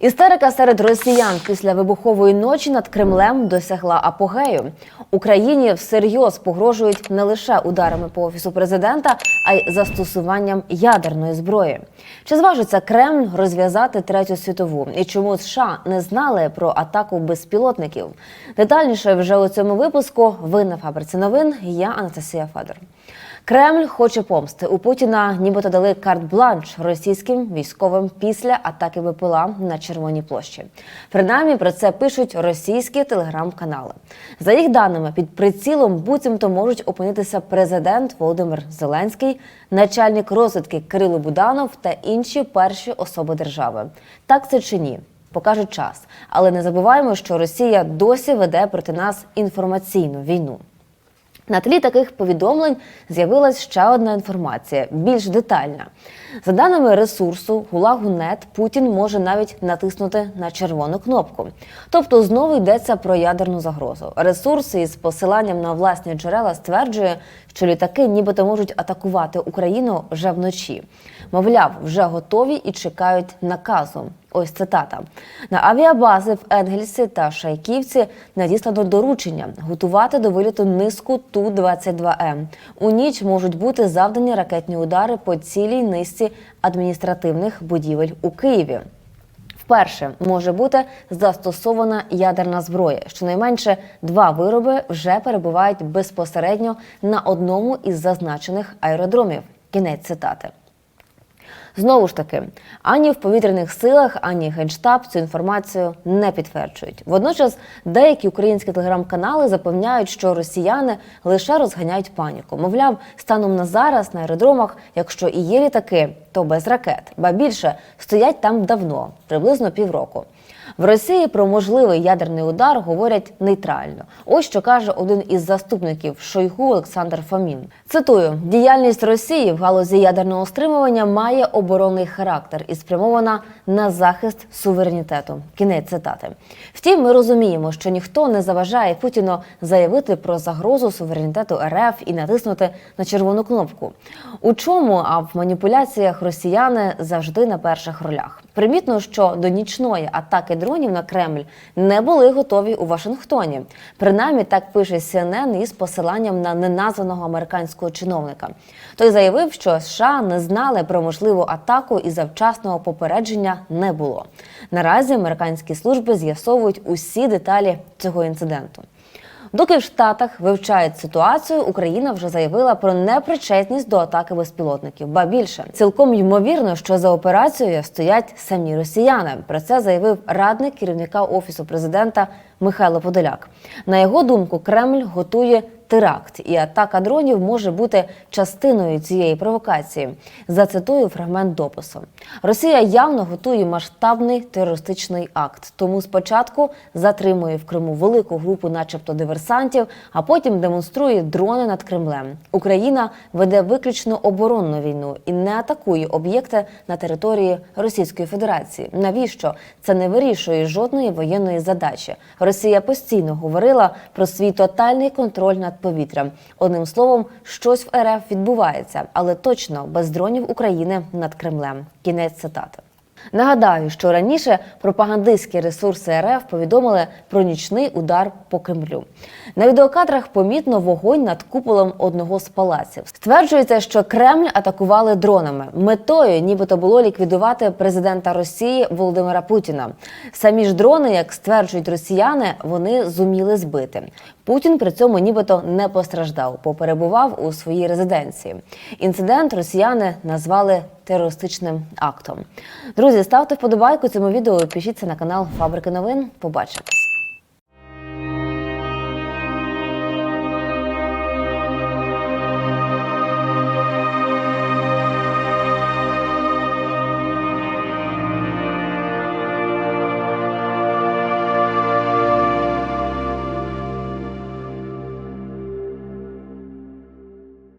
Істерика серед росіян після вибухової ночі над Кремлем досягла апогею. Україні всерйоз погрожують не лише ударами по офісу президента, а й застосуванням ядерної зброї. Чи зважиться Кремль розв'язати третю світову? І чому США не знали про атаку безпілотників? Детальніше вже у цьому випуску. Ви на фабриці новин. Я Анастасія Федор. Кремль хоче помсти у Путіна, нібито дали карт-бланш російським військовим після атаки БПЛА на Червоній площі. Принаймні про це пишуть російські телеграм-канали. За їх даними, під прицілом буцімто можуть опинитися президент Володимир Зеленський, начальник розвідки Кирило Буданов та інші перші особи держави. Так це чи ні? Покаже час, але не забуваємо, що Росія досі веде проти нас інформаційну війну. На тлі таких повідомлень з'явилась ще одна інформація, більш детальна. За даними ресурсу Гулагу.нет, Путін може навіть натиснути на червону кнопку. Тобто знову йдеться про ядерну загрозу. Ресурс із посиланням на власні джерела стверджує, що літаки нібито можуть атакувати Україну вже вночі. Мовляв, вже готові і чекають наказу. Ось цитата на авіабази в Енгельсі та Шайківці надіслано доручення готувати до виліту низку ту 22 м У ніч можуть бути завдані ракетні удари по цілій низці адміністративних будівель у Києві. Вперше може бути застосована ядерна зброя. Щонайменше два вироби вже перебувають безпосередньо на одному із зазначених аеродромів. Кінець цитати. Знову ж таки, ані в повітряних силах, ані генштаб цю інформацію не підтверджують. Водночас деякі українські телеграм-канали запевняють, що росіяни лише розганяють паніку. Мовляв, станом на зараз на аеродромах, якщо і є літаки, то без ракет, ба більше стоять там давно, приблизно півроку. В Росії про можливий ядерний удар говорять нейтрально. Ось що каже один із заступників Шойгу Олександр Фомін. Цитую: діяльність Росії в галузі ядерного стримування має оборонний характер і спрямована на захист суверенітету. Кінець цитати. Втім, ми розуміємо, що ніхто не заважає Путіну заявити про загрозу суверенітету РФ і натиснути на червону кнопку. У чому а в маніпуляціях росіяни завжди на перших ролях. Примітно, що до нічної атаки дронів на Кремль не були готові у Вашингтоні. Принаймні так пише CNN із посиланням на неназваного американського чиновника. Той заявив, що США не знали про можливу атаку і завчасного попередження не було. Наразі американські служби з'ясовують усі деталі цього інциденту. Доки в Штатах вивчають ситуацію, Україна вже заявила про непричетність до атаки безпілотників. Ба більше цілком ймовірно, що за операцією стоять самі росіяни. Про це заявив радник керівника офісу президента Михайло Подоляк. На його думку, Кремль готує теракт, і атака дронів може бути частиною цієї провокації. Зацитую фрагмент допису: Росія явно готує масштабний терористичний акт. Тому спочатку затримує в Криму велику групу, начебто диверсантів, а потім демонструє дрони над Кремлем. Україна веде виключно оборонну війну і не атакує об'єкти на території Російської Федерації. Навіщо це не вирішує жодної воєнної задачі? Росія постійно говорила про свій тотальний контроль над повітрям. Одним словом, щось в РФ відбувається, але точно без дронів України над Кремлем. Кінець цитати. Нагадаю, що раніше пропагандистські ресурси РФ повідомили про нічний удар по Кремлю. На відеокадрах помітно вогонь над куполом одного з палаців. Стверджується, що Кремль атакували дронами. Метою, нібито було ліквідувати президента Росії Володимира Путіна. Самі ж дрони, як стверджують росіяни, вони зуміли збити. Путін при цьому нібито не постраждав, бо перебував у своїй резиденції. Інцидент росіяни назвали терористичним актом. Друзі, ставте вподобайку цьому відео. Пишіться на канал Фабрики новин. Побачимось.